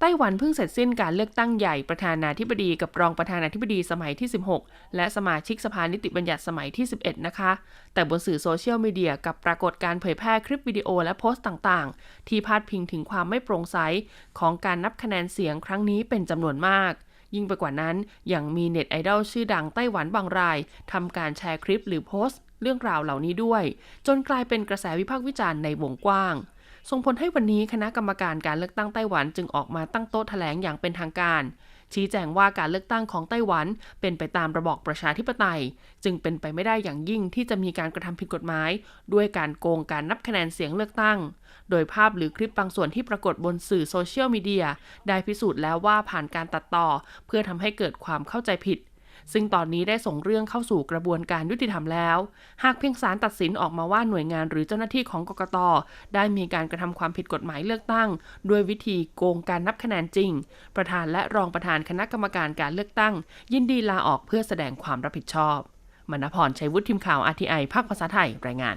ไต้หวันเพิ่งเสร็จสิ้นการเลือกตั้งใหญ่ประธานาธิบดีกับรองประธานาธิบดีสมัยที่ 16 และสมาชิกสภานิติบัญญัติสมัยที่ 11 นะคะ แต่บนสื่อโซเชียลมีเดียกับปรากฏการเผยแพร่คลิปวิดีโอและโพสต์ต่างๆ ที่พาดพิงถึงความไม่โปร่งใส ของการนับคะแนนเสียงครั้งนี้เป็นจำนวนมาก ยิ่งไปกว่านั้นยังมีเน็ตไอดอลชื่อดังไต้หวันบางรายทำการแชร์คลิปหรือโพสต์ เรื่องราวเหล่านี้ด้วย จนกลายเป็นกระแสวิพากษ์วิจารณ์ในวงกว้าง ส่งผลให้วันนี้คณะกรรมการการเลือกตั้งไต้หวันจึงออกมาตั้งโต๊ะแถลงอย่างเป็นทางการ ชี้แจงว่าการเลือกตั้งของไต้หวันเป็นไปตามระบอบประชาธิปไตย จึงเป็นไปไม่ได้อย่างยิ่งที่จะมีการกระทำผิดกฎหมาย ด้วยการโกงการนับคะแนนเสียงเลือกตั้ง โดยภาพหรือคลิปบางส่วนที่ปรากฏบนสื่อโซเชียลมีเดียได้พิสูจน์แล้วว่าผ่านการตัดต่อ เพื่อทำให้เกิดความเข้าใจผิด ซึ่งตอนนี้ได้ส่งเรื่องเข้าสู่กระบวนการยุติธรรมแล้ว หากเพียงศาลตัดสินออกมาว่าหน่วยงานหรือเจ้าหน้าที่ของกกต ได้มีการกระทำความผิดกฎหมายเลือกตั้ง ด้วยวิธีโกงการนับคะแนนจริง ประธานและรองประธานคณะกรรมการการเลือกตั้ง ยินดีลาออกเพื่อแสดงความรับผิดชอบมณพรชัยวุฒิทีมข่าว RTI ภาคภาษาไทยรายงาน